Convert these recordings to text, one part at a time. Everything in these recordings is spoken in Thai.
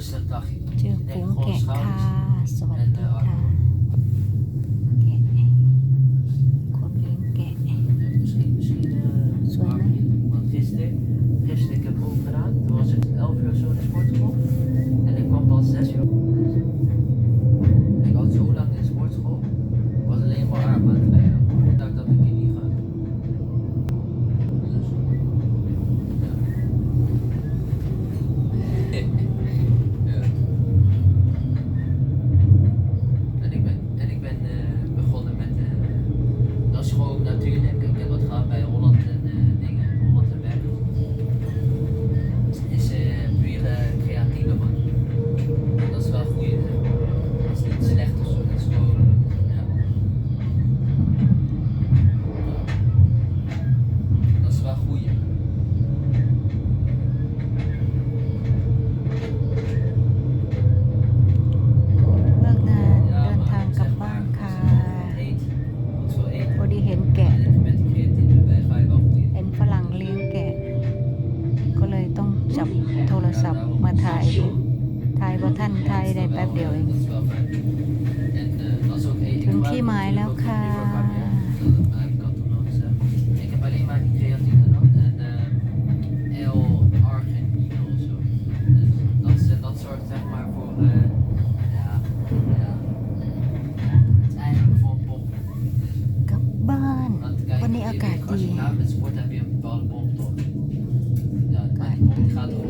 rustig dagje. เจอ Ik ฝู denk ง gewoon แกะค่ะ schouders สวัส en ดี uh, ค่ะัพมาถ่ายถ่ายว่าท่านถ่ยได้แป๊บเดียวเอง ถึงที่หมายแล้วค่ะวันนี้อากาศดีอากาศดี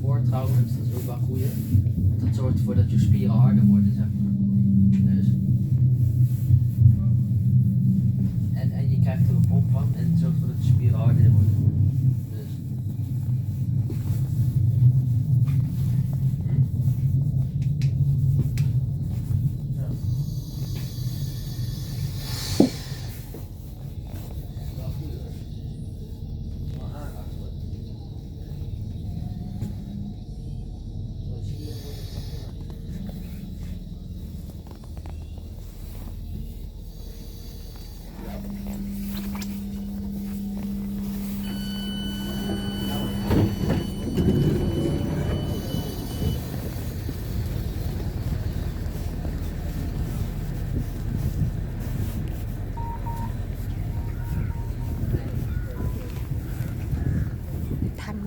voor trouwens, dat is ook wel. Want dat zorgt ervoor dat je spieren harder worden, zeg maar. Dus.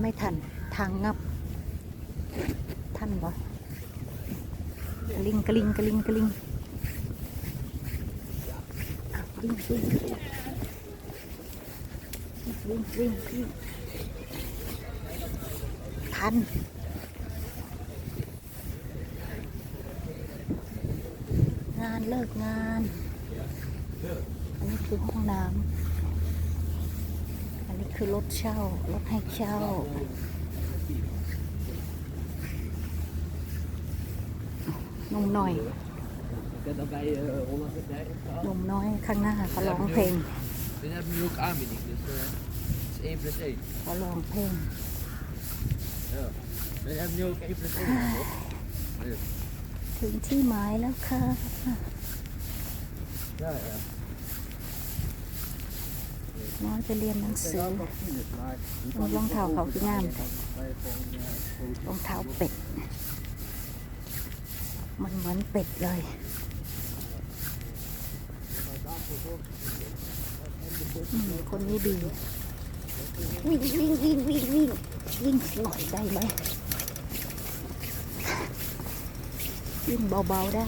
ไม่ทัน ทางงับ ทันบ่กระลิงกระลิงกระลิงกระลิงอะวิ่งวิ่งวิ่งวิ่งวิ่งทันงานเลิกงาน อันนี้คือห้องน้ำ คือรถเช่ารถให้เช่า นมหน่อย Ik heb dat bij uh, Holland en Berg นมน้อยข้างหน้าเขาร้องเพลง Dit hebben we nu ook aanbieding, dus eh, het is 1 plus 1. เขาร้องเพลง Ja. We hebben nu ook 1 plus 1. toch? ถึงที่หมายแล้วค่ะ Ja, ja. น้อยไปเรียนหนังสือรองเท้าเขาคืองามรองเท้าเป็ด มันเหมือนเป็ดเลยคนนี้ดี วิ่งวิ่งวิ่งวิ่งวิ่งวิ่งหน่อยได้ไหมวิ่งเบาๆได้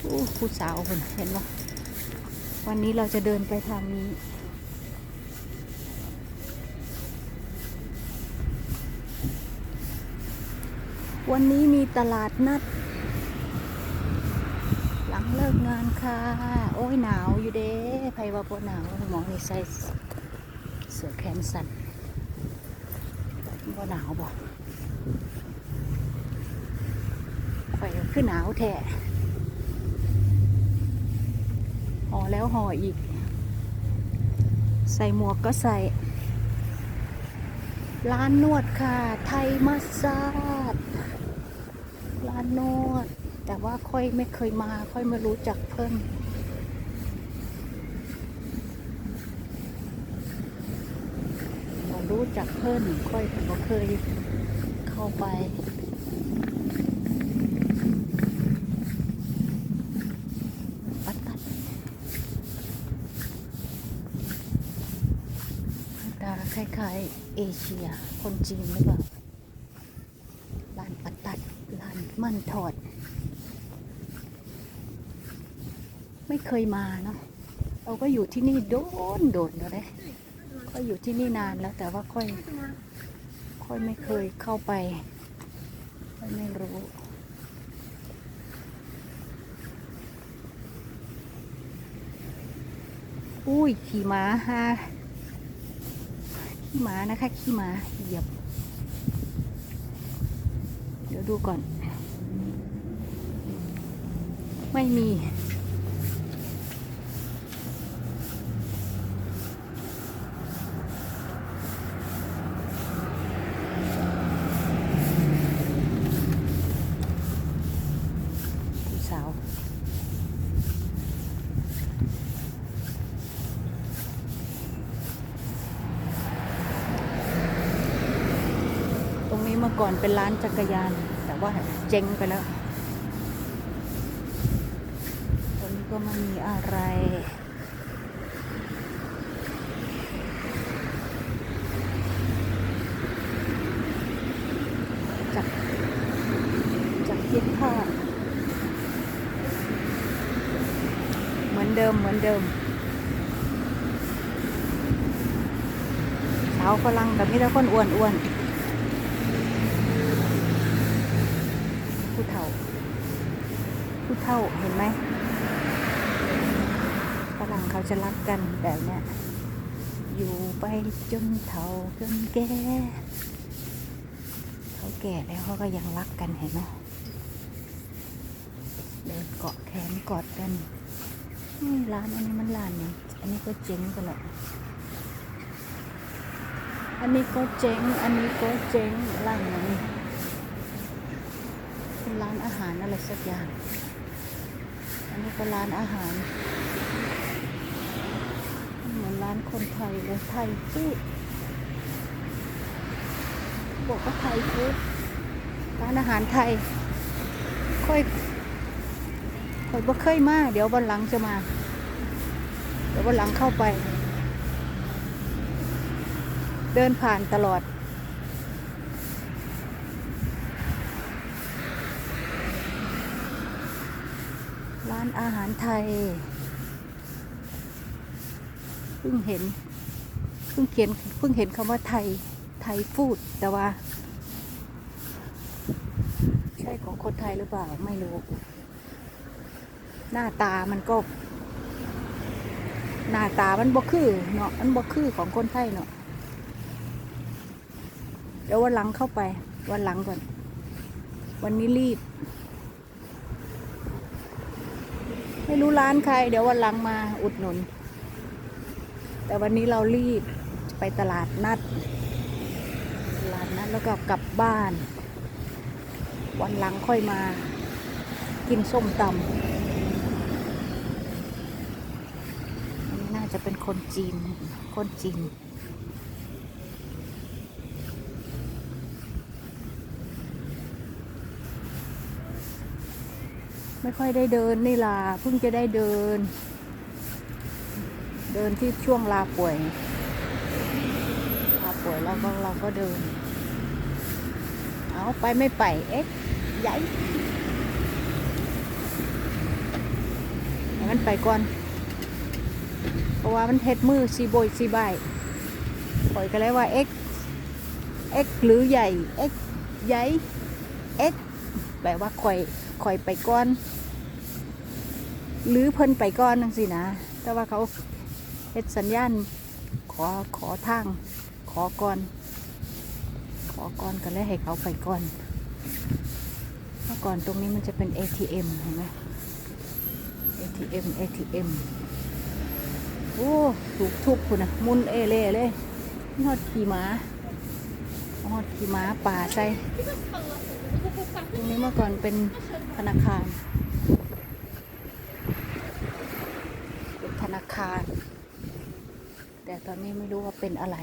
โอ้ผู้สาวคนเห็นไหม วันนี้เราจะเดินไปทางนี้ วันนี้มีตลาดนัด หลังเลิกงานค่ะ โอ้ยหนาวอยู่เด้ไผว่าบ่หนาวหมอนี่ใส่เสื้อแขนสั้นบ่หนาวบ่ไฟขึ้นหนาวแท้ ห่อแล้วห่ออีก ใส่หมวกก็ใส่ ร้านนวดค่ะ ไทยมัสซาดร้านนวด แต่ว่าค่อยไม่เคยมา ค่อยไม่รู้จักเพิ่นบ่รู้จักเพิ่นค่อยก็เคยเข้าไป ปัดตัดหน้าตา คล้ายๆ เอเชีย คนจีนหรือเปล่าร้านปัดตัดร้านมันถอด ไม่เคยมาเนาะเราก็อยู่ที่นี่โดนโดนเลยก็อยู่ที่นี่นานแล้วแต่ว่าค่อย ค่อยไม่เคยเข้าไป ค่อยไม่รู้อุ้ยขี่ม้าฮะ ขี่ม้านะคะ ขี่ม้าเหยียบ เดี๋ยวดูก่อน ไม่มี ผู้สาว ตรงนี้เมื่อ ก่อนเป็นร้านจักรยาน แต่ว่าเจ๊งไปแล้วตรงนี้ก็ไม่มีอะไรจักจักเย็บผ้าเหมือนเดิมเหมือนเดิมสาวฝรั่งกับมีแต่คนอ้วนอ้วนๆผู้เฒ่า ผู้ เฒ่าเห็นไหมฝรั่งเขาจะรักกันแบบเนี้ยอยู่ไปจนเฒ่าจนแก่เขาแก่แล้วเขาก็ยังรักกันเห็นไหมเดินเกาะแขนกอดกันนี่ร้านอันนี้มันร้านนี้อันนี้ก็เจ๊งกันละอันนี้ก็เจ๊ง อันนี้ก็เจ๊งร้านนั้เป็นร้านอาหารอะไรสักอย่าง อันนี้ก็ร้านอาหาร เหมือนร้านคนไทยเลยไทยฟูดบอกว่าไทยฟูดร้านอาหารไทย ค่อยค่อยบ่เคยมา เดี๋ยววันหลังจะมา เดี๋ยววันหลังเข้าไป เดินผ่านตลอด ร้านอาหารไทยเพิ่งเห็นเพิ่งเขียนเพิ่งเห็นคำว่าไทยไทยฟูดแต่ว่า ใช่ของคนไทยหรือเปล่าไม่รู้ หน้าตามันก็ หน้าตามันบ่คือเนาะมันบ่คือของคนไทยเนาะเดี๋ยววันหลังเข้าไป วันหลังก่อน วันนี้รีบ ไม่รู้ร้านใคร เดี๋ยววันหลังมาอุดหนุน แต่วันนี้เรารีบไปตลาดนัด ตลาดนัดแล้วก็กลับบ้าน วันหลังค่อยมา กินส้มตำอันนี้น่าจะเป็นคนจีน คนจีน ไม่ค่อยได้เดินนี่ล่ะเพิ่งจะได้เดิน เดินที่ช่วงลาป่วยลาป่วยแล้วก็เราก็เดิน เอาไปไม่ไปเอ๊ะใหญ่ให้มันไปก่อน เพราะว่ามันเฮ็ดมือซีโบยซีบายปล่อยกันเลยว่า x x หรือใหญ่ x ใหญ่ x แปลว่าข่อยข่อยไปก่อน หรือเพิ่นไปก่อนนั่นสินะ แต่ว่าเขาเฮ็ดสัญญาณขอขอทางขอก่อน ขอก่อนก็เลยให้เขาไปก่อนเมื่อก่อนตรงนี้มันจะเป็น ATM เห็นไหม ATM ATM อ้ถูกทุบคุณนะมุนเอเล่เลยนอดขี่ม้าฮอดขี่ม้าป่าใส่ตรงนี้เมื่อก่อนเป็นธนาคาร เป็นธนาคาร แต่ตอนนี้ไม่รู้ว่าเป็นอะไร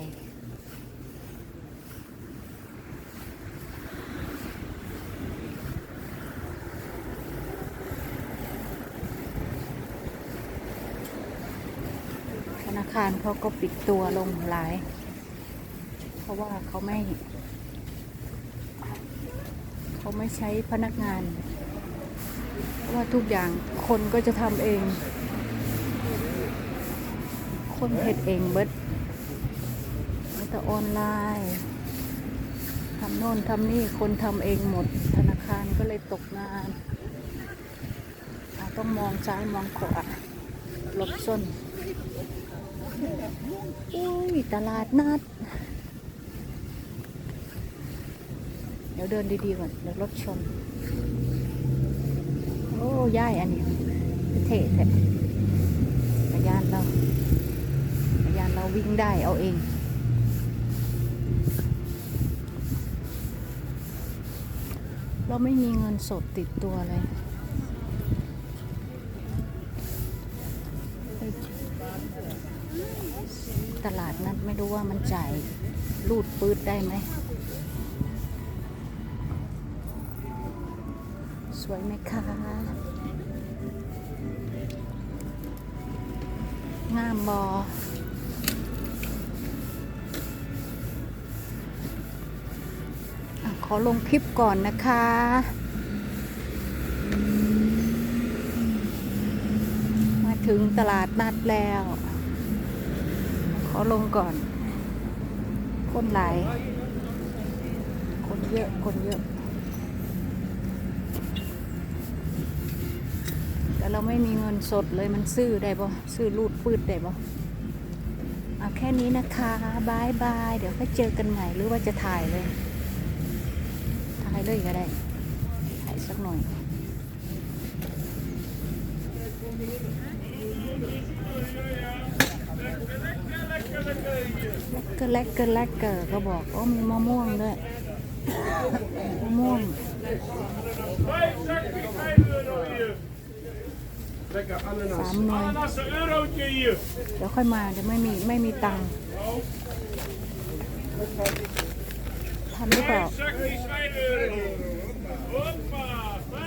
ธนาคารเขาก็ปิดตัวลงหลาย เพราะว่าเขาไม่ เขาไม่ใช้พนักงาน เพราะว่าทุกอย่างคนก็จะทำเอง คนเฮ็ดเองเบิดมีแต่ออนไลน์ทำโน่นทำนี่คนทำเองหมด ธนาคารก็เลยตกงานต้องมองซ้ายมองขวาหลบส้นอุ้ยตลาดนัด เดี๋ยวเดินดีๆก่อนเดี๋ยวรถชน โอ้ย่ายอันนี้เท่แท้จักรยานเรา เราวิ่งได้เอาเองเราไม่มีเงินสดติดตัวเลย ตลาดนั้นไม่รู้ว่ามันจ่ายรูดปืดได้ไหม สวยไหมคะ งามบอ อะขอลงคลิปก่อนนะคะ มาถึงตลาดนัดแล้ว ขอลงก่อน คนหลาย คนเยอะ คนเยอะ แต่เราไม่มีเงินสดเลยมันซื้อได้ปะซื้อรูดปืดได้ปะเอาแค่นี้นะคะบายบาย เดี๋ยวค่อยเจอกันใหม่หรือว่าจะถ่ายเลย เลยก็ได้ถ่ายสักหน่อยเกล็กเกอร์แลกเกอร์ก็บอกโอ้มีมะม่วงด้วยมะม่วง Vijf zakjes, vijf euro hier. Lekker ananas. Samen, eh. Ananas een eurotje hier. เดี๋ยวค่อยมาเดี๋ยวไม่มีไม่มีตังค์ ทันหรือเปล่า Vijf zakjes, vijf euro. Hoppa.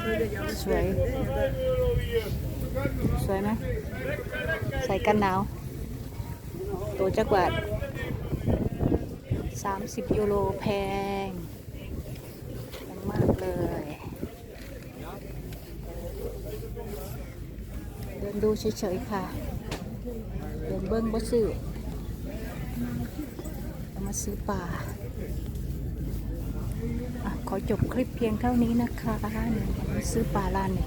Vijf สวย vijf euro hier. สวยไหมใส่กันหนาว ตัวจักรบาท30 ยูโรแพงแพงมากเลย เดินดูเฉยๆค่ะ เดินเบิ้งบ่ซื้อจะมาซื้อปลา อะขอจบคลิปเพียงเท่านี้นะคะซื้อปลาร้านนี้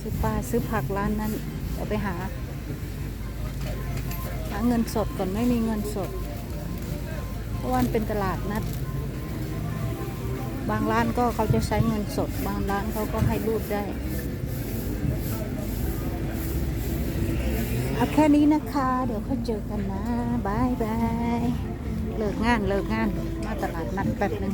ซื้อปลาซื้อผักร้านนั้นเอาไปหา หาเงินสดก่อนไม่มีเงินสด เพราะวันเป็นตลาดนัด บางร้านก็เขาจะใช้เงินสด บางร้านเขาก็ให้รูดได้เอาแค่นี้นะคะ เดี๋ยวค่อยเจอกันนะบายบาย เลิกงานเลิกงาน มาตลาดนัดแป๊บหนึ่ง